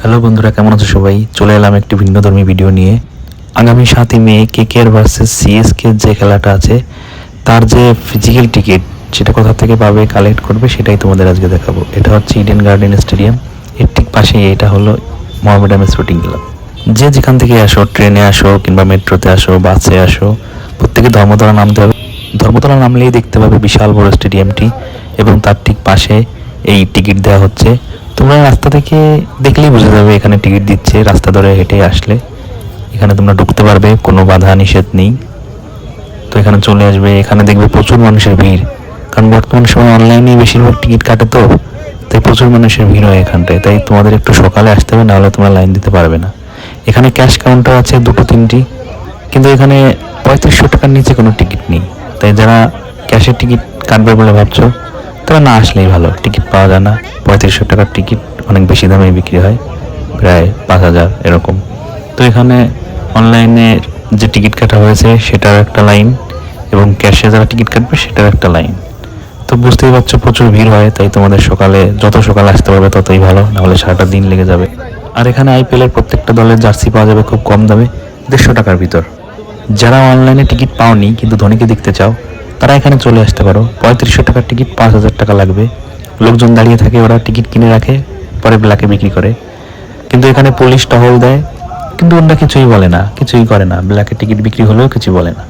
Hello বন্ধুরা, কেমন আছো সবাই? চলে এলাম একটি ভিন্নধর্মী ভিডিও নিয়ে। আগামী সাতই মে কেকেআর ভার্সেস সিএসকে যে খেলাটা আছে, তার যে ফিজিক্যাল টিকিট সেটা কোথা থেকে পাবে কালেক্ট করবে, সেটাই তোমাদের আজকে দেখাবো। এটা হচ্ছে ইডেন গার্ডেন স্টেডিয়াম এর ঠিক পাশেই এটা হলো মোহামেডান স্পোর্টিং ক্লাব যে যেখান থেকে আসো, ট্রেনে আসো, কিংবা মেট্রোতে আসো, বাসে আসো, প্রত্যেকে ধর্মতলা নামতে হবে। ধর্মতলা নামলেই দেখতে পাবে বিশাল বড় স্টেডিয়ামটি এবং তার ঠিক পাশে এই টিকিট দেওয়া হচ্ছে তোমরা রাস্তা থেকে দেখলেই বুঝে যাবে এখানে টিকিট দিচ্ছে, রাস্তা ধরে হেঁটে আসলে। এখানে তোমরা ঢুকতে পারবে, কোনো বাধা নিষেধ নেই। তো এখানে চলে আসবে, এখানে দেখবে প্রচুর মানুষের ভিড়। কারণ বর্তমান সময় অনলাইনেই বেশিরভাগ টিকিট কাটে তো, তাই প্রচুর মানুষের ভিড় হয় এখানটায়। তাই তোমাদের একটু সকালে আসতে হবে, নাহলে তোমরা লাইন দিতে পারবে না। এখানে ক্যাশ কাউন্টার আছে দুটো, তিনটি। কিন্তু এখানে পঁয়ত্রিশশো টাকার নিচে কোনো টিকিট নেই। তাই যারা ক্যাশের টিকিট কাটবে বলে ভাবছ তারা না আসলেই ভালো। টিকিট পাওয়া যায় না। পঁয়ত্রিশশো টাকার টিকিট অনেক বেশি দামে বিক্রি হয়। প্রায় পাঁচ হাজার এরকম। তো এখানে অনলাইনে যে টিকিট কাটা হয়েছে, সেটার একটা লাইন এবং ক্যাশে যারা টিকিট কাটবে, সেটার একটা লাইন। তো বুঝতেই পারছ, প্রচুর ভিড় হয়, তাই তোমাদের সকালে, যত সকালে আসতে পারবে, ততই ভালো, নাহলে সারাটা দিন লেগে যাবে। আর এখানে আইপিএল এর প্রত্যেকটা দলের জার্সি পাওয়া যাবে খুব কম দামে, দেড়শো টাকার ভিতর। যারা অনলাইনে টিকিট পাওনি, কিন্তু ধোনিকে দেখতে চাও তারা এখানে চলে আসতে পারো। পঁয়ত্রিশশো টাকার টিকিট পাঁচ হাজার টাকা লাগবে। লোকজন দাঁড়িয়ে থাকে, ওরা টিকিট কিনে রাখে, পরে ব্ল্যাকে বিক্রি করে। কিন্তু এখানে পুলিশ টহল দেয়, কিন্তু ওরা কিছুই বলে না, কিছুই করে না। ব্ল্যাকে টিকিট বিক্রি হলেও কিছু বলে না।